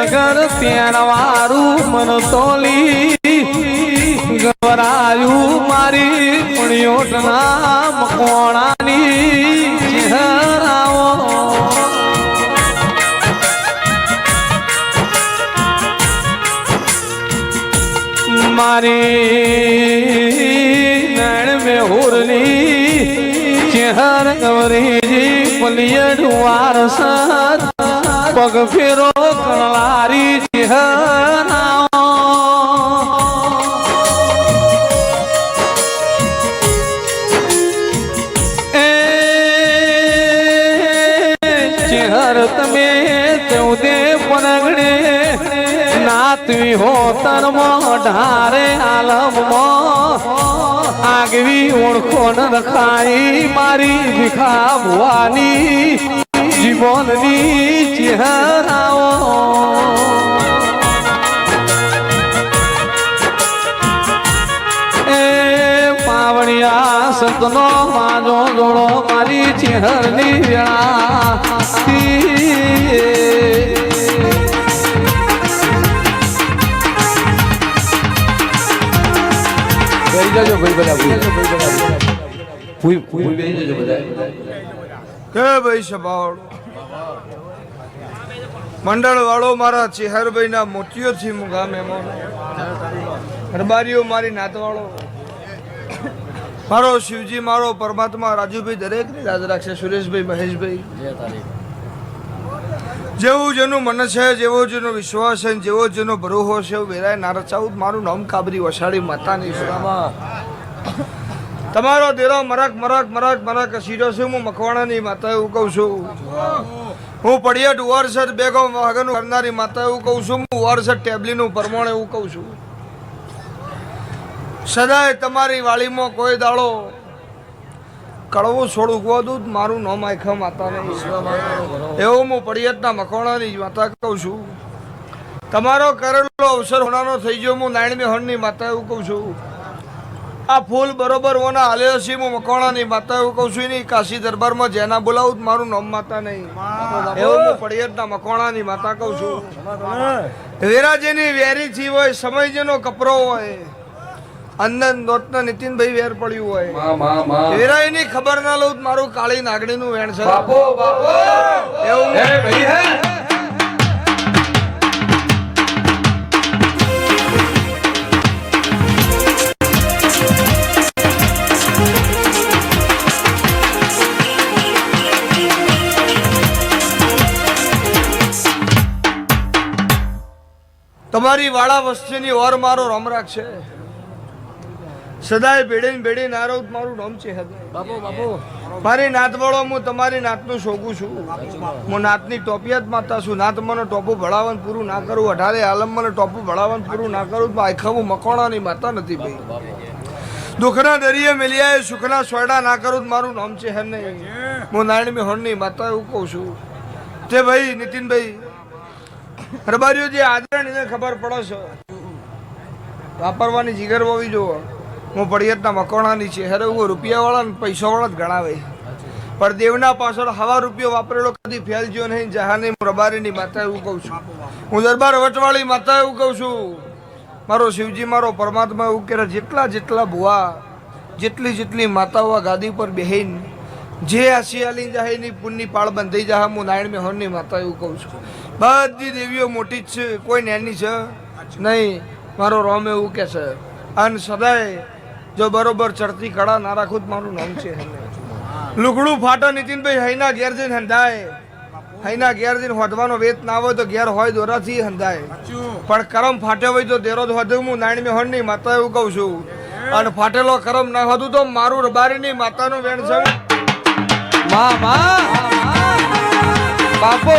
નગર ત્યારવારું મન તોલી. ગવરાયું મારી પુણ્યોટના મકોણાની ચહેરાઓ. મારી નૈણ में હોરલી ચહેર ગવરીજી પલિયડ વારસત પગ ફેરો કણલારી પનગણે નાતવી હો તર્મ ઢારે આલમમાં. આગવી ઓળખો ન રખાઈ મારી ભીખા ભુવાની જીવનની ચહેરાઓ એ પાવણિયા સંતનો માજો જોડો મારી ચેહરની વેળા જજો ભાઈ બધા. કે ભાઈ સભાવાળો? મંડળ વાળો મારા ચેહરભાઈ ના મોતીઓથી મુગા મહેમાનો હરબારીઓ મારી નાતવાળો. મારો શિવજી મારો પરમાત્મા રાજુભાઈ દરેક યાદ રાખશે સુરેશભાઈ મહેશભાઈ. જેવું જેનું મન છે જેવો જેનો વિશ્વાસ છે જેવો જેનો ભરોહો છે એવું વેરાય ના રચાવું મારું નામ કાબરી વસાડી માતાની સુરામાં તમારો દેરો મરક મરક મરક મરાક સીરો છે હું મકવાણાની માતા એવું કહું છું. હું પડિયટ વરસદ બેગો વાગનું કરનારી માતા એવું કહું છું, હું વરસદ ટેબલીનું પરમોણ એવું કહું છું. સદાય તમારી વાળીમાં કોઈ દાડો કડવું છોડું ગોદું મારું નામ આખા માતા નહીં. એવું હું પડિયતના મકવાણાની માતા કહું છું. તમારો કરેલો અવસર હોનાનો થઈ ગયો, હું નાયણમી હણની માતા એવું કહું છું. આ ફૂલ બરોબર ઓના હાલ્યો છે હું મકવાણાની માતા એવું કહું છું નહીં કાશી દરબારમાં જેના બોલાવું મારું નામ માતા નહીં. એવું હું પડિયતના મકવાણાની માતા કહું છું. વેરાજીની વેરી થી હોય સમય જેનો કપરો હોય અંદર દોતના નીતિનભાઈ વેર પડ્યું હોય. વેરા માં ખબર ના લઉં મારું કાળી નાગણીનું વેણ છે. બાપો બાપો. એવું તમારી વાળા વસ્તીની ઓર મારો રમ રાખશે. સદાય ભેડે ને ભેડે નારો મારું નામ છે બાપુ બાપુ. મારી નાતવાળો હું તમારી નાતનું શોખું છું. હું નાતની ટોપિયાત માતા છું. નાત મને ટોપું ભળાવન પૂરું ના કરું. અઢારે આલમ મને ટોપું ભળાવન પૂરું ના કરું. તો આખા હું મકોણાની માતા નથી ભાઈ. દુઃખના દરિયે મેલિયાએ સુખના સોયડા ના કરું તો મારું નામ છે હે નહીં. હું નારાયણમી હોણની માતા એવું કહું છું. તે ભાઈ નીતિનભાઈ રબારીઓ જે આદરણીને ખબર પડે છે. વાપરવાની જીગર હોવી જુઓ. હું પડિયતના મકોણાની છે. હરે હું રૂપિયાવાળા ને પૈસાવાળા જ ગણાવે. પણ દેવના પાછળ હવા રૂપિયો વાપરેલો કદી ફેલજો નહીં. જહાની રબારીની માતા એવું કહું છું. હું દરબાર વટવાળી માતા એવું કહું છું. મારો શિવજી, મારો પરમાત્મા એવું કહે, જેટલા જેટલા ભુવા, જેટલી જેટલી માતાઓ આ ગાદી પર બેહીન જે આશિયાલી જાય એની પુનની પાળ બંધાઈ જાય હું નારાયણ મેહોરની માતા એવું કહું છું. બધી દેવીઓ મોટી જ છે, કોઈ નેની છે? નહીં. મારો રોમ એવું કહે છે. અને સદાય જો બરોબર ચડતી કળા ના રાખું મારું નામ છે લુગડું ફાટો નીતિનભાઈ હૈના ઘેર જઈને હંધાય. હૈના ઘેર જઈને હોધવાનો વેત ના હોય તો ઘેર હોય દોરાથી હંધાય. પણ કરમ ફાટ્યો હોય તો દેરો જ હોદું હું નારાયણ મેહોરની માતા એવું કહું છું. અને ફાટેલો કરમ ના હોતું તો મારું રબારીની માતાનું વેણ છે. બાપો